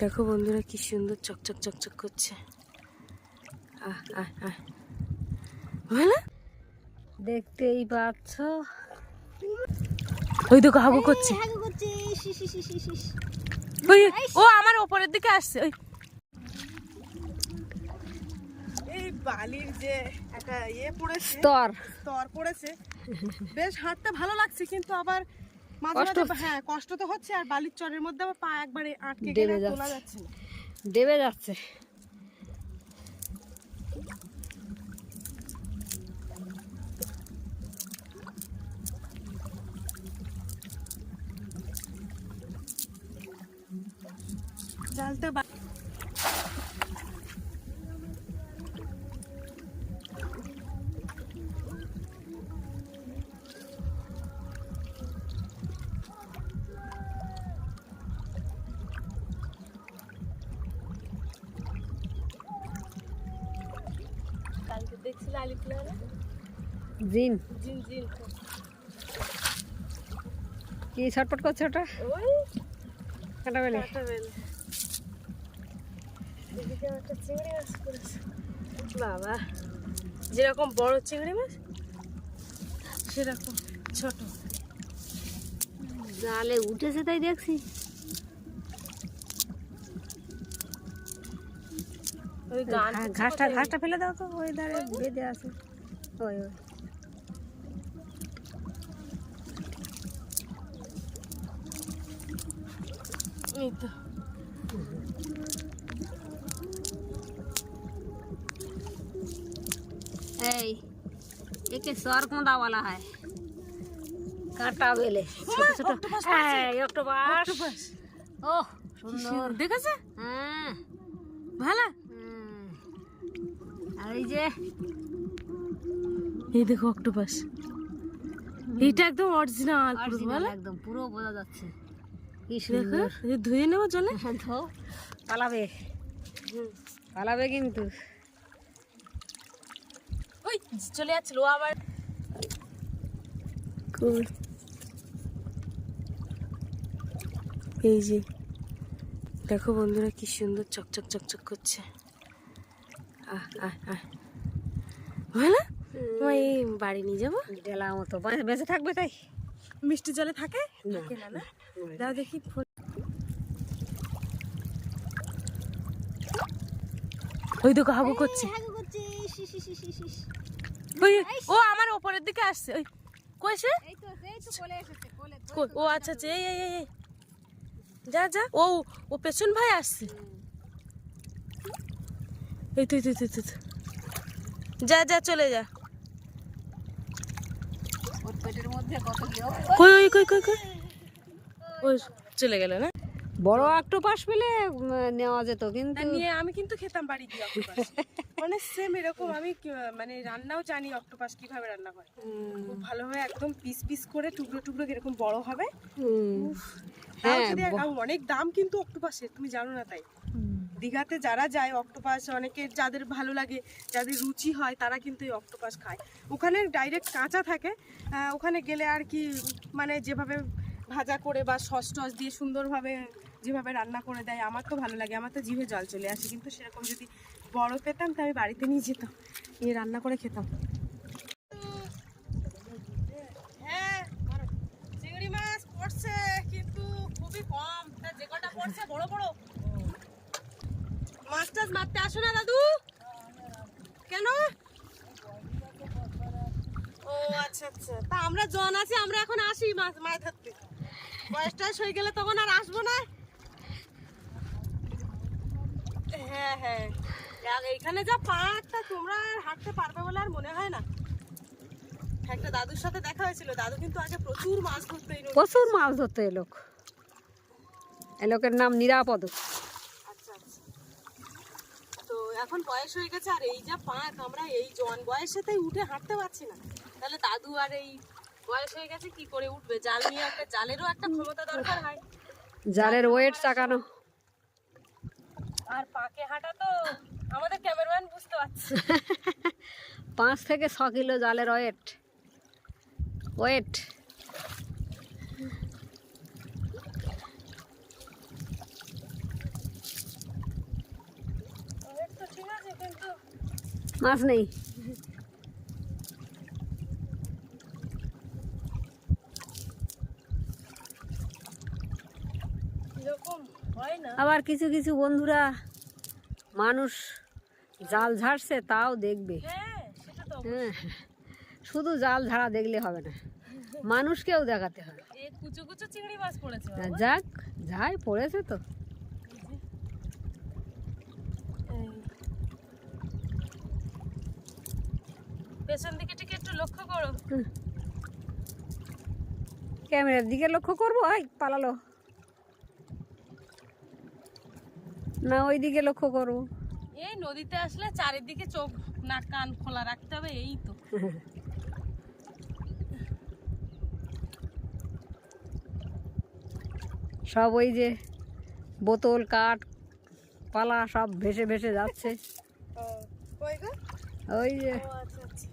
দেখো বন্ধুরা কি সুন্দর চকচক চকচক করছে। আহ আহ আহ। ভালো দেখতেই পাচ্ছ ওই তো হাগু করছে। হাগু করছে শি, শি, শি, শি, শি, শি। ওই ও আমার ওপরের দিকে আসছে ওই। এই বালির যে একটা ইয়ে পড়েছে স্তর। স্তর পড়েছে। বেশ হাঁটতে ভালো লাগছে কিন্তু আবার মাঝে কষ্ট হ্যাঁ কষ্ট তো হচ্ছে আর বালির চরের মধ্যে আবার পা একবারে আটকে গেলে তোলা যাচ্ছে। যাচ্ছে না। দেবে যাচ্ছে। জালটা জিন। জিন জিন। কি ছটপট করছে ওটা? ওই কাটা বেলে কাটা বেলে এদিকে একটা চিংড়ি মাছ পড়েছে বাবা যেরকম বড় চিংড়ি মাছ সেরকম ছোট। জালে উঠেছে তাই দেখছি। ঘাসটা ঘাসটা ফেলে দাও তো ওই ধারে বেঁধে আছে। ওই ওই। এই তো। এই একে সর হয়। কাঁটা বেলে। ছোট ছোট। এই অক্টোপাস। ও সুন্দর। দেখেছে? হ্যাঁ। ভালো? এই যে। এই দেখো অক্টোপাস। এইটা একদম অরিজিনাল পুরো একদম পুরো বোঝা যাচ্ছে। কি সুন্দর। ধুয়ে নেব জলে। তো পালাবে। পালাবে কিন্তু। ওই চলে যাচ্ছিল আবার। এই যে দেখো বন্ধুরা কি সুন্দর চকচক চকচক করছে। ভালো ওই বাড়ি নিয়ে যাব? ডেলা মতো বেঁচে থাকবে তাই? মিষ্টি জলে থাকে? না। না না? দাও দেখি ওই দেখো হাগু করছে। ও আমার ওপরের দিকে আসছে ওই। কইছে ও আচ্ছা আচ্ছা এই যা যা। ও ও পেছন ভাই আসছে। এই তুই তুই তুই তুই। যা যা চলে যা। কই ওই কই কই কই? ওই চলে গেল না? বড় অক্টোপাস পেলে নেওয়া যেত কিন্তু নিয়ে আমি কিন্তু খেতাম বাড়ি দিয়ে অক্টোপাস। মানে সেম এরকম আমি মানে রান্নাও জানি অক্টোপাস কীভাবে রান্না করে খুব ভালোভাবে একদম পিস পিস করে টুকরো টুকরো এরকম বড় হবে। হ্যাঁ, অনেক দাম কিন্তু অক্টোপাসের তুমি জানো না তাই। দীঘাতে যারা যায় অক্টোপাস অনেকে যাদের ভালো লাগে, যাদের রুচি হয়, তারা কিন্তু এই অক্টোপাস খায়। ওখানে ডাইরেক্ট কাঁচা থাকে। ওখানে গেলে আর কি মানে যেভাবে ভাজা করে বা সস টস দিয়ে সুন্দরভাবে যেভাবে রান্না করে দেয়, আমার তো ভালো লাগে। আমার তো জিভে জল চলে আসে। কিন্তু সেরকম যদি বড় পেতাম তো আমি বাড়িতে নিয়ে যেতাম। নিয়ে রান্না করে খেতাম। হ্যাঁ মাছ পড়ছে, কিন্তু খুবই কম। যে কটা পড়ছে, বড় বড়? মাছ টাছ মারতে আসো না, দাদু। কেন? ও আচ্ছা আচ্ছা। তা আমরা জন আছি, আমরা এখন আসি মাছ মাছ ধরতে বয়স টয়স হয়ে গেলে তখন আর আসব না। হ্যাঁ হ্যাঁ। এইখানে যা পাহাড়টা তোমরা আর হাঁটতে পারবে বলে আর মনে হয় না। একটা দাদুর সাথে দেখা হয়েছিল। দাদু কিন্তু আগে প্রচুর মাছ ধরতো প্রচুর মাছ ধরতো এ লোক এ লোকের নাম নিরাপদ। এখন বয়স হয়ে গেছে আর এই যা পাঁক আমরা এই জন বয়সেতেই উঠে হাঁটতে পারছি না। তাহলে দাদু আর এই বয়স হয়ে গেছে কি করে উঠবে? জাল নিয়ে একটা জালেরও একটা ক্ষমতা দরকার হয়। জালের ওয়েট চাকানো। আর পাকে হাঁটা তো আমাদের ক্যামেরাম্যান বুঝতে পারছে। পাঁচ থেকে ছ কিলো জালের ওয়েট ওয়েট মাছ নেই। আবার কিছু কিছু বন্ধুরা মানুষ জাল ঝাড়ছে তাও দেখবে। হ্যাঁ হ্যাঁ। শুধু জাল ঝাড়া দেখলে হবে না। মানুষকেও দেখাতে হবে। যাক যাই পড়েছে তো এই। পেছন দিকে ঠিক একটু লক্ষ্য করো। ক্যামেরার দিকে লক্ষ্য করব? আই পালালো। না ওই দিকে লক্ষ্য করব। এই নদীতে আসলে চারিদিকে চোখ নাক কান খোলা রাখতে হবে এই তো। সব ওই যে বোতল কাঠ পালা সব ভেসে ভেসে যাচ্ছে। ওই গো? ওই যে ও আচ্ছা আচ্ছা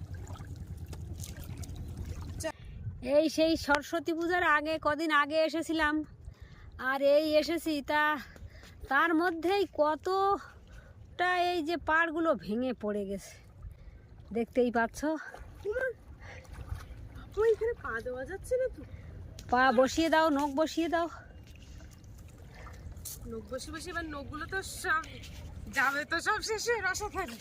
এই সেই সরস্বতী পূজার আগে কদিন আগে এসেছিলাম। আর এই এসেছি তা তার মধ্যেই কতটা এই যে পাড়গুলো ভেঙে পড়ে গেছে। দেখতেই পাচ্ছ? পা দেওয়া যাচ্ছে না তো পা বসিয়ে দাও নখ বসিয়ে দাও। নখ বসে বসে এবার নখগুলো তো সব যাবে তো সব শেষে রসা থাকে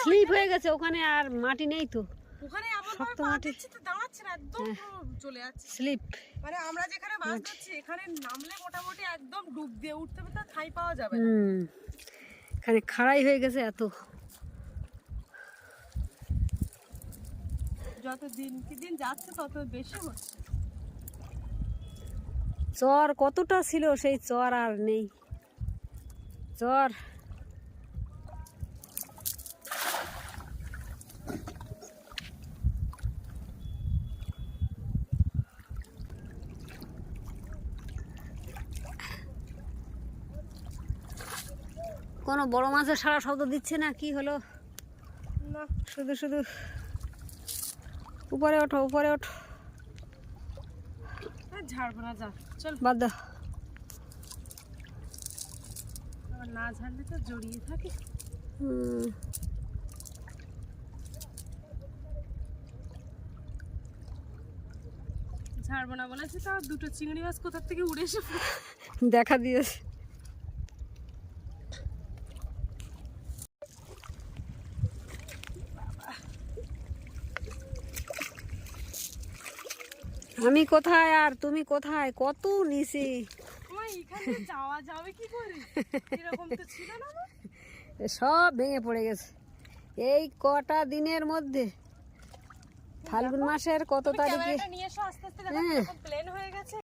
স্লিপ হয়ে গেছে ওখানে আর মাটি নেই তো। ওখানে এমন শক্ত মাটি। তো দাঁড়াচ্ছে না একদম চলে যাচ্ছে স্লিপ। মানে আমরা যেখানে মাছ ধরছি এখানে নামলে মোটামুটি একদম ডুব দিয়ে উঠতে উঠতে ঠাই পাওয়া যাবে না। এখানে খাড়াই হয়ে গেছে এত। যত দিন কি দিন যাচ্ছে তত বেশি হচ্ছে। চর কতটা ছিল সেই চর আর নেই। চর। কোনো বড় মাছের সারা শব্দ দিচ্ছে না কি হলো? না শুধু শুধু। উপরে ওঠো উপরে ওঠো। ঝাড়বো না যা চল। বাদ দাও না ঝাড়লে তো জড়িয়ে থাকে। হুম, ঝাড়বো না বলেছি তা দুটো চিংড়ি মাছ কোথার থেকে উড়ে এসে দেখা দিয়েছে। আমি কোথায় আর তুমি কোথায়? কত নিচে আমার এখানে যাওয়া যাবে কি করে? এরকম তো ছিল না আমার। সব ভেঙে পড়ে গেছে। এই কটা দিনের মধ্যে ফাল্গুন মাসের কত তারিখে? হ্যাঁ। হয়ে গেছে।